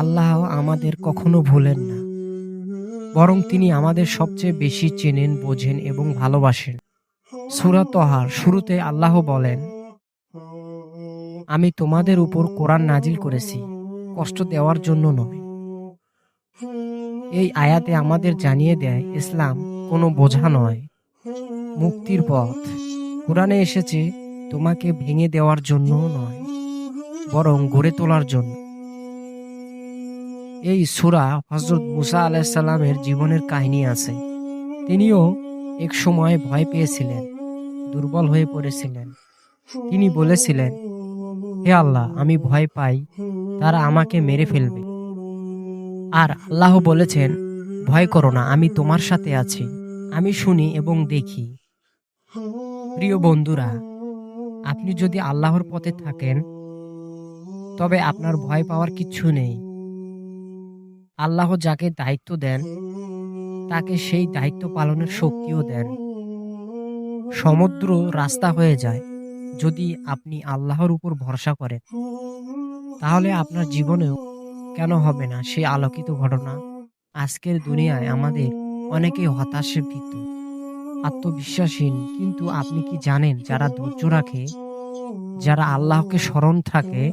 আল্লাহ আমাদের কখনো ভুলেন না, বরং তিনি আমাদের সবচেয়ে বেশি চেনেন, বোঝেন এবং ভালোবাসেন। সুরা তহার শুরুতে আল্লাহ বলেন, আমি তোমাদের উপর কোরআন নাজিল করেছি, কষ্ট দেওয়ার জন্য নয় এই আয়াতে আমাদের জানিয়ে দেয়, ইসলাম কোনো বোঝা নয়, মুক্তির পথ। কোরআনে এসেছে, তোমাকে ভেঙে দেওয়ার জন্য নয়, বরং গড়ে তোলার জন্য। এই সুরা হজরত মুসা আলাহিসাল্লামের জীবনের কাহিনী আছে। তিনিও এক সময় ভয় পেয়েছিলেন, দুর্বল হয়ে পড়েছিলেন। তিনি বলেছিলেন, হে আল্লাহ, আমি ভয় পাই, তারা আমাকে মেরে ফেলবে। আর আল্লাহ বলেছেন, ভয় করো না, আমি তোমার সাথে আছি, আমি শুনি এবং দেখি। প্রিয় বন্ধুরা, আপনি যদি আল্লাহর পথে থাকেন, তবে আপনার ভয় পাওয়ার কিচ্ছু নেই। আল্লাহ যাকে দায়িত্ব দেন, তাকে সেই দায়িত্ব পালনের শক্তিও দেন। সমুদ্র রাস্তা হয়ে যায়। যদি আপনি আল্লাহর উপর ভরসা করেন, তাহলে আপনার জীবনেও কেন হবে না সে আলোকিত ঘটনা। আজকের দুনিয়ায় আমাদের অনেকেই হতাশে ভীত, আত্মবিশ্বাসহীন। কিন্তু আপনি কি জানেন যারা ধৈর্য রাখে, যারা আল্লাহকে স্মরণ থাকে,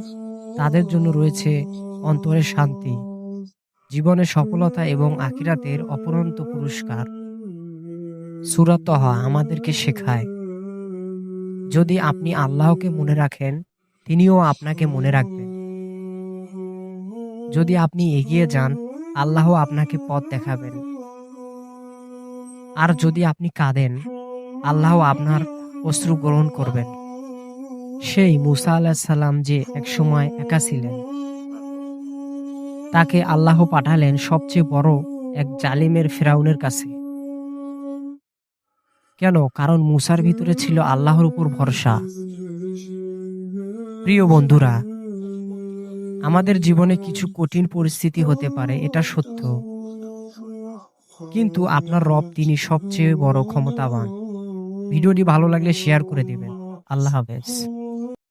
তাদের জন্য রয়েছে অন্তরের শান্তি। জীবনে সফলতা এবং আখিরাতের অপরন্ত পুরস্কার। সুরাতহা আমাদেরকে শেখায়, যদি আপনি আল্লাহকে মনে রাখেন, তিনিও আপনাকে মনে রাখবেন। যদি আপনি এগিয়ে যান, আল্লাহ আপনাকে পথ দেখাবেন। আর যদি আপনি কাঁদেন, আল্লাহ আপনার অশ্রু গ্রহণ করবেন। সেই মুসা আলাহ সাল্লাম যে একসময় একা ছিলেন তাকে আল্লাহ পাঠালেন সবচেয়ে বড় এক জালিমের ফেরাউনের কাছে। কেন? কারণ মুসার ভিতরে ছিল আল্লাহর উপর ভরসা। প্রিয় বন্ধুরা, আমাদের জীবনে কিছু কঠিন পরিস্থিতি হতে পারে, এটা সত্য। কিন্তু আপনার রব তিনি সবচেয়ে বড় ক্ষমতাবান। ভিডিওটি ভালো লাগলে শেয়ার করে দিবেন। আল্লাহ হাফেজ।